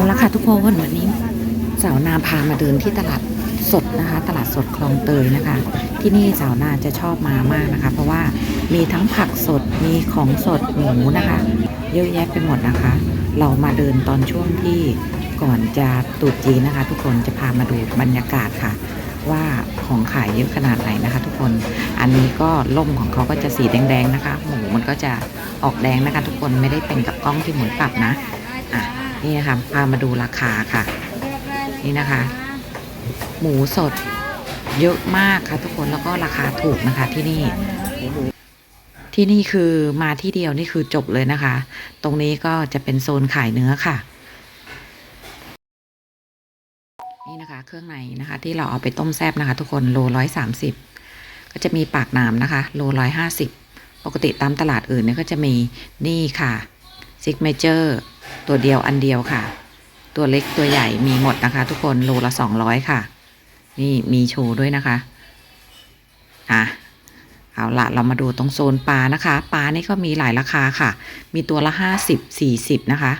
เอาละค่ะทุกคนวันนี้สาวนาพามาเดินที่ตลาดสดนะคะ ตลาดสดคลองเตยนะคะ ที่นี่สาวนาจะชอบมามากนะคะ เพราะว่ามีทั้งผักสดมีของสดหมูนะคะ เยอะแยะไปหมดนะคะ เรามาเดินตอนช่วงที่ก่อนจะตรุษจีนะคะ ทุกคนจะพามาดูบรรยากาศค่ะ ว่าของขายเยอะขนาดไหนนะคะ ทุกคนอันนี้ก็ล่มของเขาก็จะสีแดงๆนะคะ หมูมันก็จะออกแดงนะคะ ทุกคนไม่ได้เป็นกับกล้องที่หมุนปรับนะ นี่นะคะพามาดูราคาค่ะ นี่นะคะ หมูสดเยอะมากค่ะทุกคนแล้วก็ราคาถูกนะคะที่นี่ ที่นี่คือมาที่เดียวนี่คือจบเลยนะคะ ตรงนี้ก็จะเป็นโซนขายเนื้อค่ะ นี่นะคะ เครื่องในนะคะ ที่เราเอาไปต้มแซบนะคะ ทุกคนโลร้อยสามสิบก็จะมีปากน้ำนะคะ โลร้อยห้าสิบปกติตามตลาดอื่นเนี่ยก็จะมีนี่ค่ะซิกเมเจอร์ ตัวเดียวอันเดียวค่ะ ตัวเล็กตัวใหญ่มีหมดนะคะ ทุกคนโลละสองร้อยค่ะ นี่มีโชว์ด้วยนะคะอะเอาละเรามาดูตรงโซนปลานะคะปลานี่ก็มีหลายราคาค่ะ มีตัวละห้าสิบสี่สิบนะคะ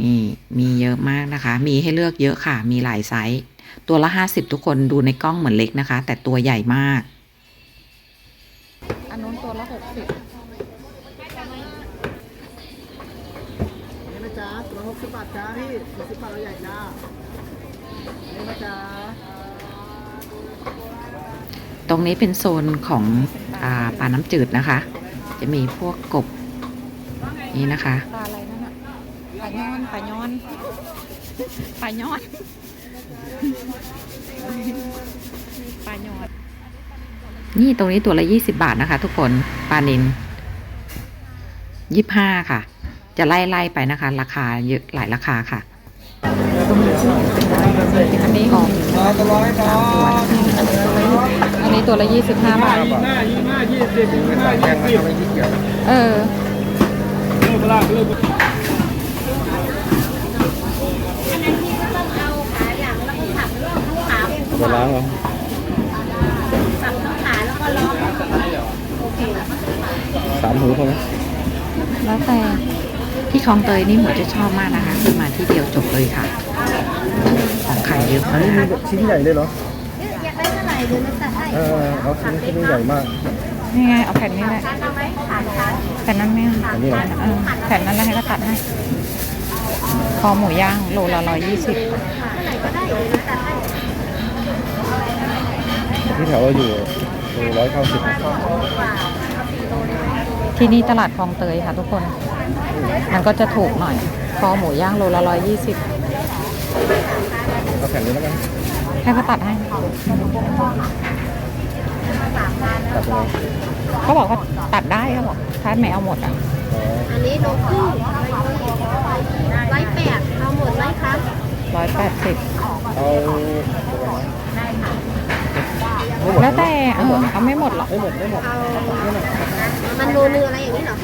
นี่มีเยอะมากนะคะ มีให้เลือกเยอะค่ะ มีหลายไซส์ตัวละห้าสิบทุกคนดูในกล้องเหมือนเล็กนะคะ แต่ตัวใหญ่มาก อันนู้นตัวละหกสิบ นี่นะจ๊ะตัว ละหกสิบบาทจ้าพี่สี่สิบบาทเราใหญ่จ้านี่นะจ๊ะตรงนี้เป็นโซนของอาปลาน้ำจืดนะคะ จะมีพวกกบนี่นะคะปลาอะไรนั่นอะปลาย้อนปลาย้อนปลาย้อนปลาย้อน นี่ตรงนี้ตัวละยี่สิบาทนะคะ ทุกคนปลานินยี่ห้าค่ะ จะไล่ไล่ไปนะคะ ราคาเยอะหลายราคาค่ะอันนี้ของตัวร้อยครัสามตัวบนะอันนี้ตัวละยี่สิบห้าบาทยี่ห้ายี่ห้ายี่สิบยี่ห้ายี่สิบไม่ขี้เออเลิกละเลิกจะล้างเหรอสามหูพอไหมแล้วแต่ ที่คลองเตยนี่หมูจะชอบมากนะคะคือมาที่เดียวจบเลยค่ะ ของขายเยอะอันมานี้มีกชิ้นใหญ่เลยเหรออยากได้เท่าไหร่เดี๋ยวมันตัดให้เออเอาชิ้นชิ้นใหญ่มาก นี่ไงเอาแผ่นนี้แหละเอาไหมผ่านค่ะแผ่นนั้นไม่เอาอันนี้เหรอ เออแผ่นนั้นแล้วให้ก็ตัดให้คอหมูย่างโลละร้อยยี่สิบเท่าไหร่ก็ได้เดี๋ยวมันตัดให้ที่แถวเราอยู่ร้อยเก้าสิบ ที่นี่ตลาดคลองเตยค่ะทุกคน มันก็จะถูกหน่อย คอหมูย่างโลละร้อยยี่สิบเอาแผ่นนี้แล้วกันให้เขาตัดให้ ตัดยังไงเขาบอกว่าตัดได้เขาบอกถ้าไม่เอาหมดอะ อ๋ออันนี้โลครึ่งร้อยแปดเอาหมดไหมคะร้อยแปดสิบ เอาแล้วแต่เออเอาไม่หมดหรอก ไม่หมดไม่หมดเอา มันโลนึงอะไรอย่างนี้เหรอ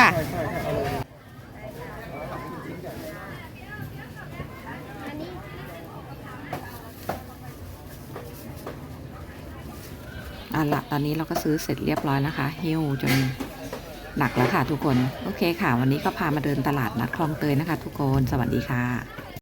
ค่ะ อะละตอนนี้เราก็ซื้อเสร็จเรียบร้อยแล้วค่ะหิ้วจนหนักแล้วค่ะทุกคน โอเคค่ะ วันนี้ก็พามาเดินตลาดนัดคลองเตยนะคะ ทุกคน สวัสดีค่ะ